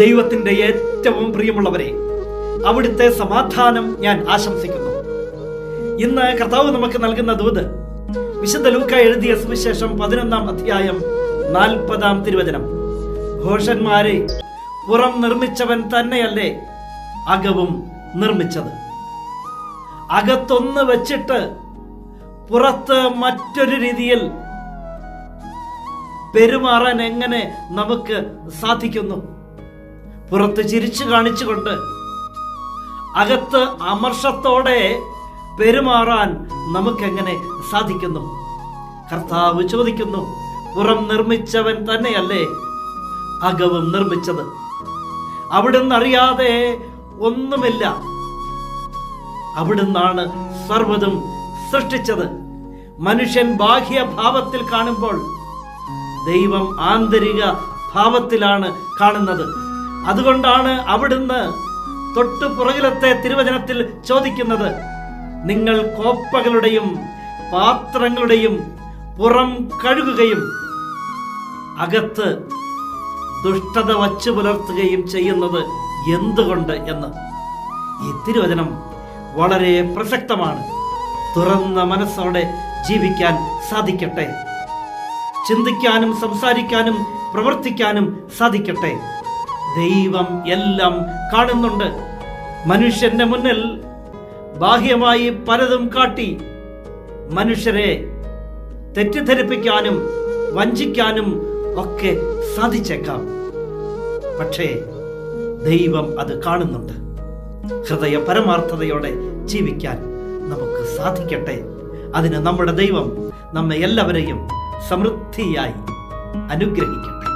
ദൈവത്തിന്റെ ഏറ്റവും പ്രിയമുള്ളവരെ അവിടുത്തെ സമാധാനം ഞാൻ ആശംസിക്കുന്നു. ഇന്ന് കർത്താവ് നമുക്ക് നൽകുന്ന ദൂത് വിശുദ്ധ ലൂക്ക എഴുതിയ സുവിശേഷം പതിനൊന്നാം അധ്യായം നാൽപ്പതാം തിരുവചനം. ഘോഷന്മാരെ പുറം നിർമ്മിച്ചവൻ തന്നെയല്ലേ അകവും നിർമ്മിച്ചത്? അകത്തൊന്ന് വെച്ചിട്ട് പുറത്ത് മറ്റൊരു രീതിയിൽ പെരുമാറാൻ എങ്ങനെ നമുക്ക് സാധിക്കുന്നു? പുറത്ത് ചിരിച്ചു കാണിച്ചുകൊണ്ട് അകത്ത് അമർഷത്തോടെ പെരുമാറാൻ നമുക്കെങ്ങനെ സാധിക്കുന്നു? കർത്താവ് ചോദിക്കുന്നു പുറം നിർമ്മിച്ചവൻ തന്നെയല്ലേ അകവും നിർമ്മിച്ചത്? അവിടുന്ന് അറിയാതെ ഒന്നുമില്ല. അവിടുന്നാണ് സർവതും സൃഷ്ടിച്ചത്. മനുഷ്യൻ ബാഹ്യ ഭാവത്തിൽ കാണുമ്പോൾ ദൈവം ആന്തരിക ഭാവത്തിലാണ് കാണുന്നത്. അതുകൊണ്ടാണ് അവിടുന്ന് തൊട്ടു പുറകിലത്തെ തിരുവചനത്തിൽ ചോദിക്കുന്നത്. നിങ്ങൾ കോപ്പകളുടെയും പാത്രങ്ങളുടെയും പുറം കഴുകുകയും അകത്ത് ദുഷ്ടത വച്ചു പുലർത്തുകയും ചെയ്യുന്നത് എന്തുകൊണ്ട് എന്ന്. ഈ തിരുവചനം വളരെ പ്രസക്തമാണ്. തുറന്ന മനസ്സോടെ ജീവിക്കാൻ സാധിക്കട്ടെ. ചിന്തിക്കാനും സംസാരിക്കാനും പ്രവർത്തിക്കാനും സാധിക്കട്ടെ. ദൈവം എല്ലാം കാണുന്നുണ്ട്. മനുഷ്യന്റെ മുന്നിൽ ബാഹ്യമായി പലതും കാട്ടി മനുഷ്യരെ തെറ്റിദ്ധരിപ്പിക്കാനും വഞ്ചിക്കാനും ഒക്കെ സാധിച്ചേക്കാം. പക്ഷേ ദൈവം അത് കാണുന്നുണ്ട്. ഹൃദയ പരമാർത്ഥതയോടെ ജീവിക്കാൻ നമുക്ക് സാധിക്കട്ടെ. അതിന് നമ്മുടെ ദൈവം നമ്മെ എല്ലാവരെയും സമൃദ്ധിയായി അനുഗ്രഹിക്കട്ടെ.